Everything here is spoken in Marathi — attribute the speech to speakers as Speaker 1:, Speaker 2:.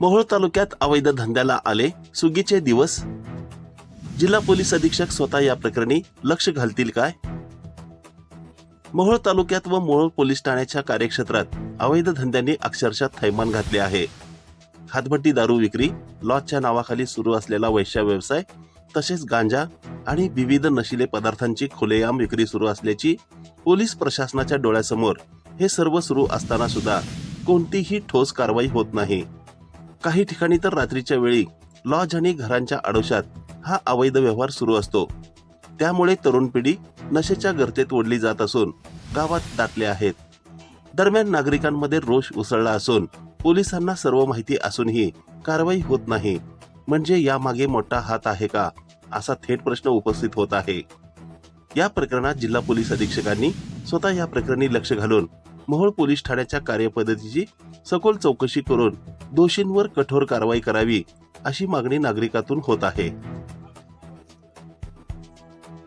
Speaker 1: मोहोळ तालुक्यात अवैध धंद्याला आले सुगीचे दिवस. जिल्हा पोलीस अधीक्षक स्वतः या प्रकरणी लक्ष घालतील काय? मोहोळ तालुक्यात व मोहोळ पोलीस ठाण्याच्या कार्यक्षेत्रात अवैध धंद्यांनी अक्षरशः थैमान घातले आहे. हातभट्टी दारू विक्री लॉजच्या नावाखाली सुरू असलेला वैश्य व्यवसाय तसेच गांजा आणि विविध नशिले पदार्थांची खुलेआम विक्री सुरू असल्याची पोलीस प्रशासनाच्या डोळ्यासमोर हे सर्व सुरू असताना सुद्धा कोणतीही ठोस कारवाई होत नाही. काही ठिकाणी तर रात्रीच्या वेळी लॉज आणि घरांच्या आडोशात हा अवैध व्यवहार सुरू असतो. त्यामुळे तरुण पिढी नशेच्या गर्तेत ओढली जात असून गावात दाटले आहेत. दरम्यान नागरिकांमध्ये रोष उसळला असून पोलिसांना सर्व माहिती असूनही कारवाई होत नाही. म्हणजे यामागे मोठा हात आहे का? असा थेट प्रश्न उपस्थित होत आहे. या प्रकरणात जिल्हा पोलीस अधीक्षकांनी स्वतः या प्रकरणी लक्ष घालून मोहोळ पोलीस ठाण्याच्या कार्यपद्धतीची सखोल चौकशी करून दोषींवर कठोर कारवाई करावी अशी मागणी नागरिकातून होत आहे.